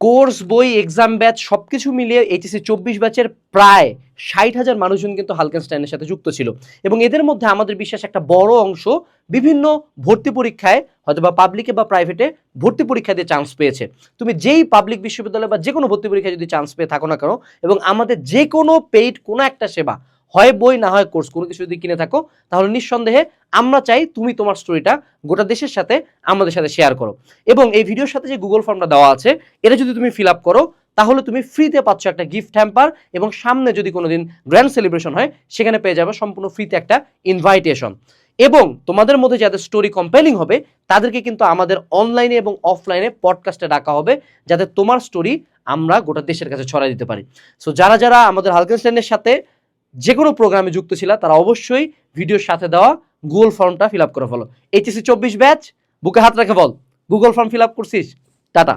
Course, বই exam batch সব কিছু মিলিয়ে এইচএসসি চব্বিশ ব্যাচের প্রায় ষাট হাজার মানুষজন কিন্তু হালকেনস্টাইনের সাথে যুক্ত ছিল। এবং এদের মধ্যে আমাদের বিশ্বাস একটা বড় অংশ বিভিন্ন ভর্তি পরীক্ষায় হয়তো বা পাবলিকে বা প্রাইভেটে ভর্তি পরীক্ষা দিয়ে চান্স পেয়েছে। তুমি যেই পাবলিক বিশ্ববিদ্যালয় বা যে কোনো ভর্তি পরীক্ষায় যদি চান্স পেয়ে থাকো না কেন, এবং আমাদের যে কোনো পেইড কোনো একটা সেবা হয় বই, না হয় কোর্স কোনো কিছু যদি কিনে থাকো, তাহলে নিঃসন্দেহে আমরা চাই তুমি তোমার স্টোরিটা গোটা দেশের সাথে আমাদের সাথে শেয়ার করো। এবং এই ভিডিওর সাথে যে গুগল ফর্মটা দেওয়া আছে, এটা যদি তুমি ফিল আপ করো, তাহলে তুমি ফ্রিতে পাচ্ছ একটা গিফট হ্যাম্পার এবং সামনে যদি কোনোদিন গ্র্যান্ড সেলিব্রেশন হয়, সেখানে পেয়ে যাবে সম্পূর্ণ ফ্রিতে একটা ইনভাইটেশন এবং তোমাদের মধ্যে যাদের স্টোরি কম্পেলিং হবে, তাদেরকে কিন্তু আমাদের অনলাইনে এবং অফলাইনে পডকাস্টে ডাকা হবে, যাতে তোমার স্টোরি আমরা গোটা দেশের কাছে ছড়াই দিতে পারি। সো যারা যারা আমাদের হালকেনস্টাইনের সাথে যে কোনো প্রোগ্রামে যুক্ত ছিল, তারা অবশ্যই ভিডিওর সাথে দেওয়া গুগল ফর্মটা ফিল আপ করে ফেলো। এইচএসি চব্বিশ ব্যাচ বুকে হাত রেখে বল। গুগল ফর্ম ফিল আপ করছিস? টাটা।